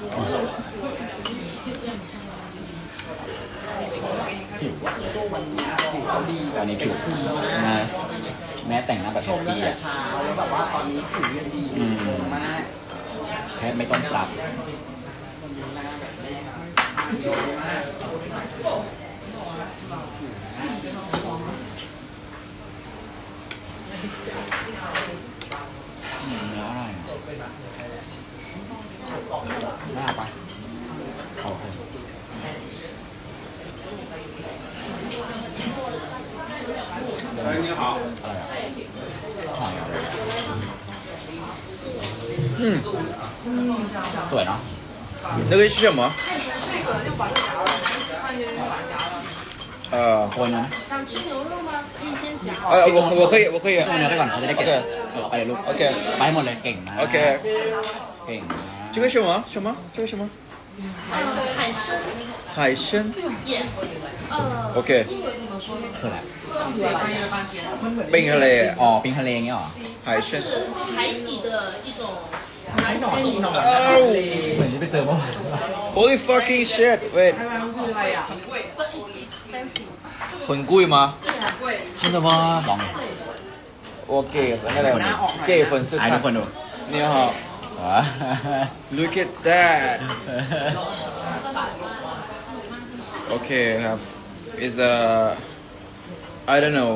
ตอนนี้ผิวนะแม้แต่งหน้าแบบชแฮมปตั้งปี้แต่อะเช้าแล้วแบบว่าตอนนี้ผิวยังดีอยู่มากแทบไม่ต้องซับ สวยเนาะ 那个是什么？呃， โคนนะ 想吃牛肉吗？可以先夹。呃，我我可以，我可以。 เอาเนื้อไปก่อนเขาจะได้เก็บ โอเค เออเอาไปเลยลูก โอเค ไปหมดเลยเก่งมาก OK， เก่งมาก 这个什么什么？这个什么？呃，海参海参。眼，呃， OK， คืออะไร 冰ทะเล อ๋อปิงทะเลเงี้ยเหรอ 海参。是海底的一种 หนอนหนอน 哦 เหมือนที่ไปเจอเมื่อวาน ，Holy fucking shit！Wait， ใช่ไหมมันคืออะไรอ่ะ 很贵吗？真的吗？ ลองเลย 我给那个给粉丝 ให้ทุกค 看。 นดู 你好 ว้า ，Look at that。Okay ครับ is a I don't know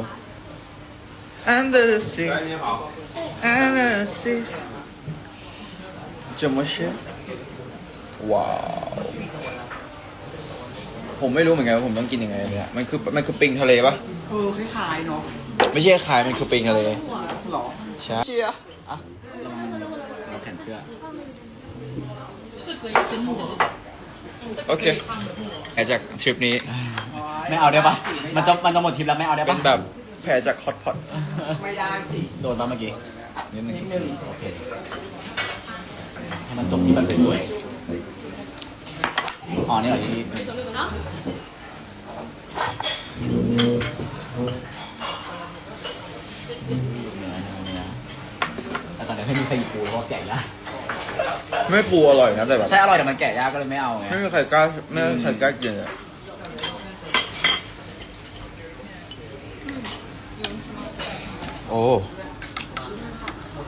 under the sea mercy จะมาเชื่ว้าว ผมไม่รู้เหมือนกันว่าผมต้องกินยังไงเนี่ยมันคือมันคือปิงทะเลปะเออคล้ายๆเนาะไม่ใช่คล้ายมันคือปิงทะเลหรอใช่เชียโอเคแผลจากทริปนี้ ไม่เอาได้ปะมันจะมันจะหมดทริปแล้วไม่เอาได้ปะเป็นแบบแผลจากฮอตพอตไม่ได้สิ โดนปะเมื่อกี้ นิดนึงหนึ่งโอเคให้มันจบที่มันสวยๆอ๋อนี่เหรอที่เนื้อเนื้อเนื้อแต่ตอนนี้ไม่มีใครหยิบปูเพราะว่าแกะยากไม่ปูอร่อยนะแต่แบบใช่อร่อยแต่มันแกะยากก็เลยไม่เอาไงไม่มีใครกล้าไม่มีใครกล้ากินเลยโอ้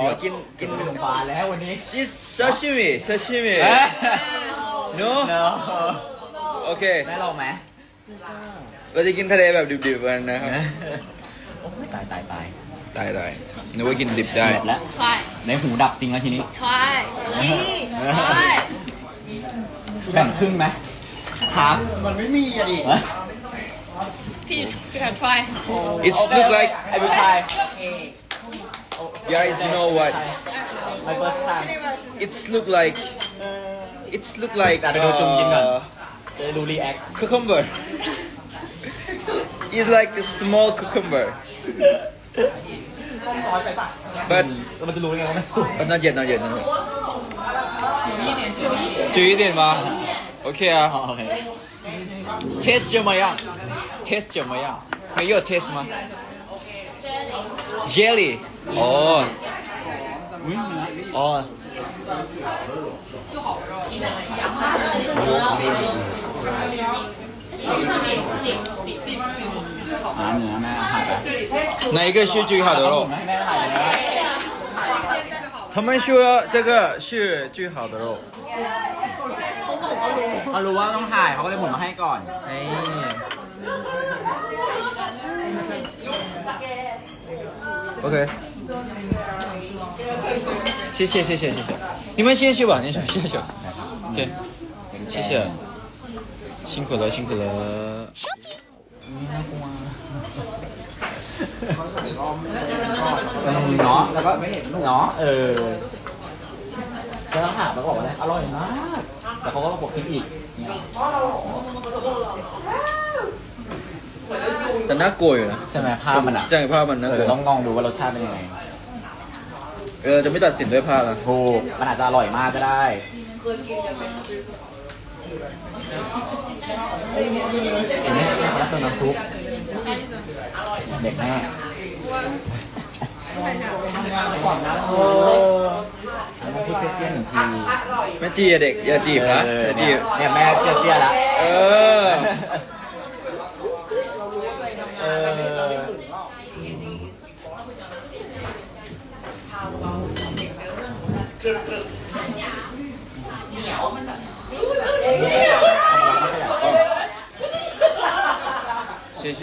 อ๋อกินกินกินปลาแล้ววันนี้ It's sashimi sashimi เอ้ย no no โอเคไม่ลองไหมเราจะกินทะเลแบบดิบๆกันนะครับโอ้ยตายตายตายได้ได้นึกว่ากินดิบได้หมดแล้ว try。ในหูดับจริงแล้วทีนี้ try。一。try。แบ่งครึ่งไหมฮะมันไม่มีอะดิพี่พี่ try。It's look like ไอ้ผู้ชาย guys you know what my first time It's look like It's look like ไปดูจุ่มกินก่อน uh, จะได้ดูรีแอค cucumber It's like a small cucumber ต้มน้อยไปปะ but แล้วมันจะรู้ยังไงว่ามันสุก but not yet not yet not yet จืด一点吗 OK อ๋อ 啊 โอเค Taste 怎么样 Taste 怎么样没有 taste 吗 Jelly 哦 อุ้ยเนื้อ 哦หาเนื้อแม่หาไป 哪一个是最好的肉 ให้แม่ถ่ายเนื้อ 他们说这个是最好的肉 เขารู้ว่าต้องถ่ายเขาก็เลยหมุนมาให้ก่อน 哎，OK， 谢谢谢谢谢谢，你们先去吧，你先谢谢，OK，谢谢，辛苦了辛苦了。 เนาะแล้วก็เนาะเออแล้วถามแล้วบอกว่าอะไรอร่อยมาก แต่เขาก็บวกขึ้นอีกเนี่ย แต่น่ากลัวอยู่นะ ใช่ไหมภาพมันอ่ะ ใช่ภาพมันน่าก เอ ลั อ ว ต้องลองดูว่ารสชาติเป็นยังไง เออจะไม่ตัดสินด้วยภาพนะถูกมันอาจจะอร่อยมากก็ได้ อันนี้น้ำน้ำซุปเด็กแม่แล้วก็พูดเสี้ยนหนึ่งทีแม่จีอะเด็กอย่าจีบนะอย่าจีบเนี่ยแม่เสี้ยนๆละเออเออ 谢谢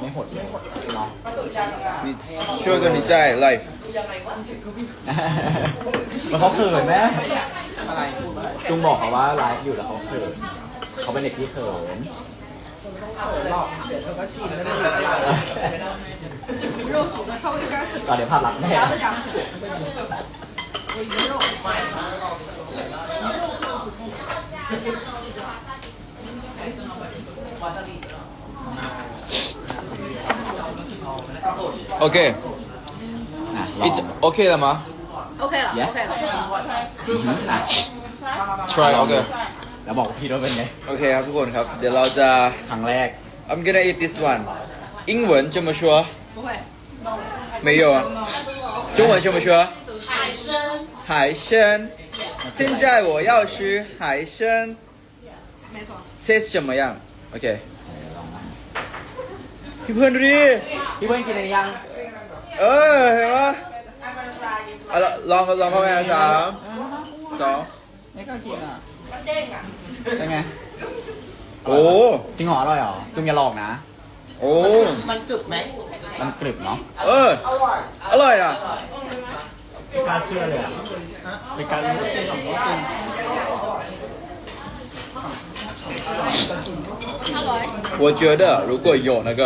ไม่หดเลยเนาะ 你说个你在 live แล้วเขาเขินไหม อะไรพูดว่า จุงบอกเขาว่าไลฟ์อยู่แล้วเขาเขินเขาเป็นเด็กที่เขิน 就牛肉煮的稍微有点久。怕烂了。夹子夹不住。牛肉快了，牛肉煮通透。OK，It's OK 了吗？OK 了，OK 了。Try OK。 แล้วบอกพี่ด้วยเป็นไง โอเคครับทุกคนครับ เดี๋ยวเราจะ ครั้งแรก I'm gonna eat this one 英文怎么说不会，没有啊中文怎么说海参，海参现在我要吃海参没错。 taste 怎么样 OK พี่เพื่อนดูดิ พี่เพื่อนกินอะไรยัง เออเห็นปะเอาละลองลองเข้าไปนะสามสอง ไม่กล้ากินอ่ะมันเด้งอ่ะเป็นไง โอ้ จริงเหรออร่อยเหรอจุงอย่าหลอกนะ โอ้ มันกึกไหม มันกรึบเนาะ เอออร่อยอ่ะ ไม่กล้าเชื่อเลยอะไม่กล้ารู้ 他来，我觉得如果有那个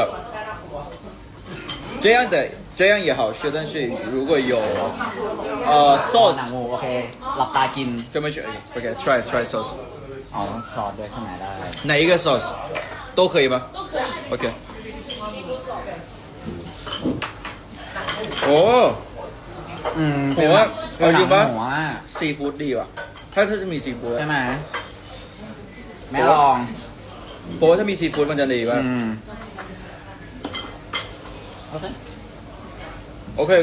这样的 这样也好吃，但是如果有呃 หนัง sauce งูโอเค หลับตากิน 怎么选？OK try try sauce อ๋อต้องซอสด้วยใช่ไหมได้ 哪一个 sauce 都可以吗？都可以。OK。โอ้ อืม ผมว่า เป็นหนั เอาจริงปะ หมูอ่ะ ซีฟู้ดดีว่ะ ถ้าถ้าจะมีซีฟู้ด ใช่ไหมแม่ลอง เพราะว่าถ้ามีซีฟู้ดมันจะดีป่ะ อืม โอเค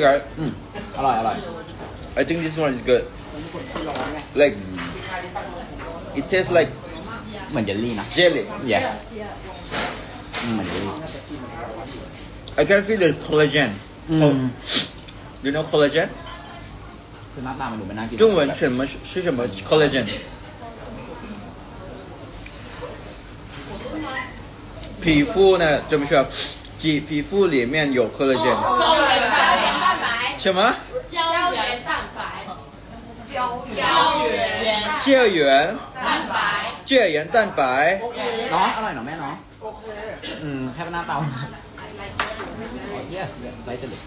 guys อืมอร่อยอร่อย I think this one is good like it tastes like เหมือนเยลลี่นะ jelly yeah อืมเหมือนเยลลี่ I can feel the collagen อืม you know collagen คือหน้าตามันดูไม่น่ากิน 中文什么是什么 collagen 皮肤呢怎么说肌皮肤里面有 collagen 什么胶原蛋白，胶原胶原蛋白，胶原蛋白 เนาะอร่อยเนาะแม่เนาะอืมแค่เป็นหน้าตา yes ไรจะเหลือ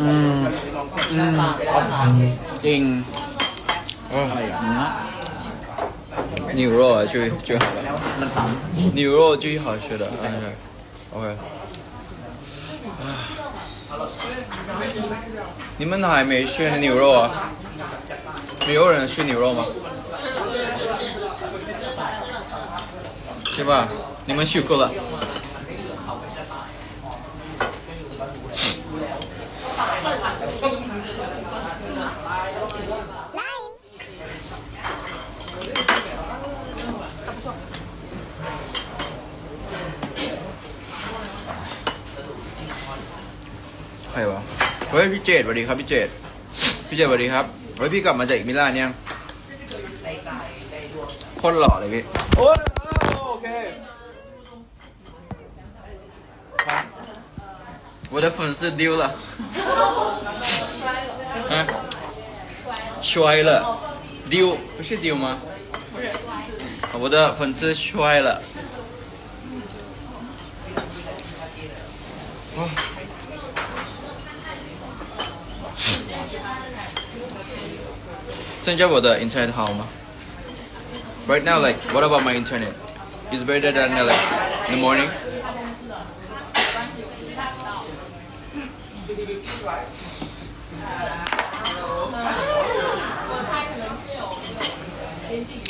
อืมอืมจริงอะไรอ่ะเนื้อ 牛肉啊最最好了 มันซ้ 牛肉最好吃的嗯 你们还没吃牛肉啊？没有人吃牛肉吗？媳妇？你们选够了。 ยพี่เจดสวัสดีครับพี่เจดพี่เจดสวัสดีครับเฮ้ยพี่กลับมาจากมิลานยังโคนหล่อเลยพี่โอ้ยโอเค我的粉丝丢了，啊，摔了，丢不是丢吗？我的粉丝摔了。哇 Sence bu da internet 好吗？Right now, like, what about my internet? It's better than uh, like in the morning.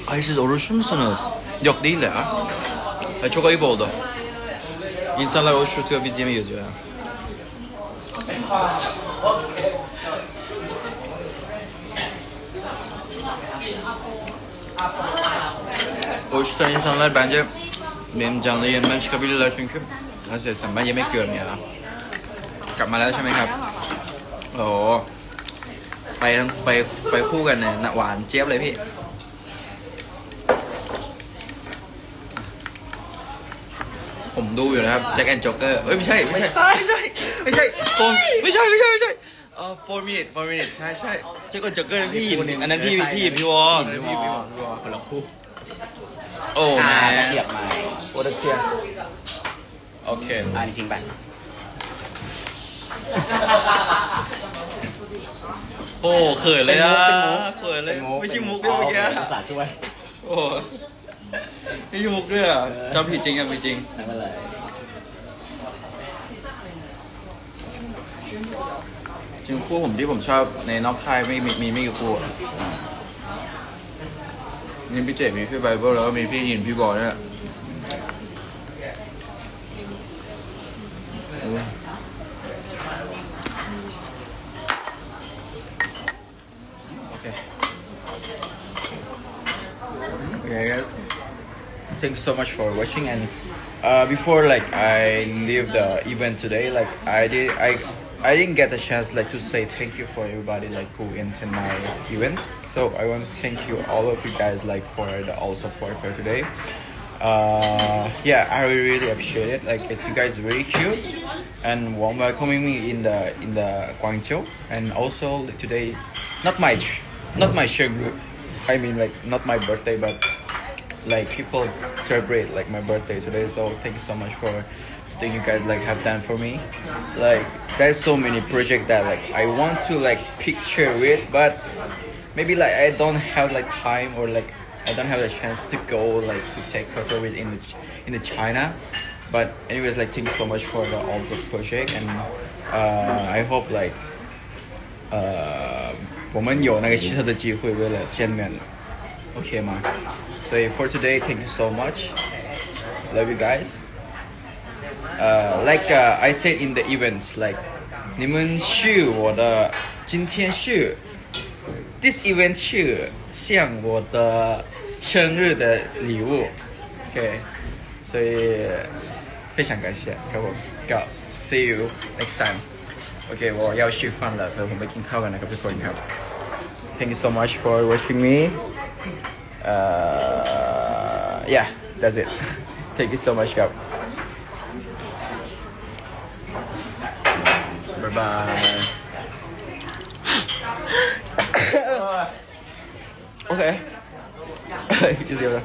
Ay siz oruçlu musunuz? Yok değil de ha. Ya çok ayıp oldu. İnsanlar oruç tutuyor biz yemeği yiyoruz ya. Oruç tutan insanlar bence benim canlı yayınımdan çıkabilirler çünkü nasıl desem ben yemek yiyorum ya. กลับมาแล้วใช่ไหมครับ โอ้โหไปทั้งไปไปคู่กันเนี่ยน่ะหวานเจี๊ยบเลยพี่ผมดูอยู่นะครับแจ็คแอนด์จ็อกเกอร์เอ้ยไม่ใช่ไม่ใช่ ไม่ใช่ ไม่ใช่โฟนไม่ใช่ไม่ใช่ไม่ใช่เออโฟมิดโฟมิดใช่ใช่ แจ็คแอนด์จ็อกเกอร์พี่อันนั้นพี่พี่พี่วอลพี่พี่วอลพี่วอลคนละคู่โอ้แม่กระเทียบมาโอ้ดักเชียโอเคอ่านี่ทิ้งไปโอ้เขินเลยอะเป็นมุกเขินเลยเป็นมุกไม่ใช่มุกด้วยเมื่อกี้ภาษาช่วยโอ้ไม่ใช่มุกด้วยอะจำผิดจริงอะผิดจริงนั่นมาเลย จริงคู่ผมที่ผมชอบในนอกค่ายไม่มีมีไม่กี่คู่อะมีพี่เจมีพี่ไบเบิลแล้วก็มีพี่ยินพี่บอยเนี่ยโอ้ยโอเค Okay, guys. Thank you so much for watching. And uh, before like I leave the event today, like I did, I I didn't get a chance like to say thank you for everybody like who attend my event. So I want to thank you all of you guys like for the all support for today. Uh, yeah, I really, appreciate it. Like you guys really cute and warm welcoming me in the in the Guangzhou. And also today, not my not my share group. I mean like not my birthday, but like people celebrate like my birthday today. So thank you so much for thing you guys like have done for me. Like there's so many projects that like I want to like picture with, but maybe like I don't have like time or like I don't have the chance to go like to take photo with in the in the China. But anyways, like thank you so much for the all the project and uh, I hope like 呃，我们有那个其他的机会为了见面，OK 吗？所以 for today, thank you so much. Love you guys. Uh, like uh, I said in the event, like 你们是我的，今天是 this event 是像我的生日的礼物，OK，所以非常感谢，ครับผมก็ see you next time โอเค我要吃饭了เดี๋ยวผมไปกินข้าวกันนะครับทุกคนครับ Thank you so much for watching me uh, yeah that's it Thank you so much ค บายโอเค อีกเดียวนะ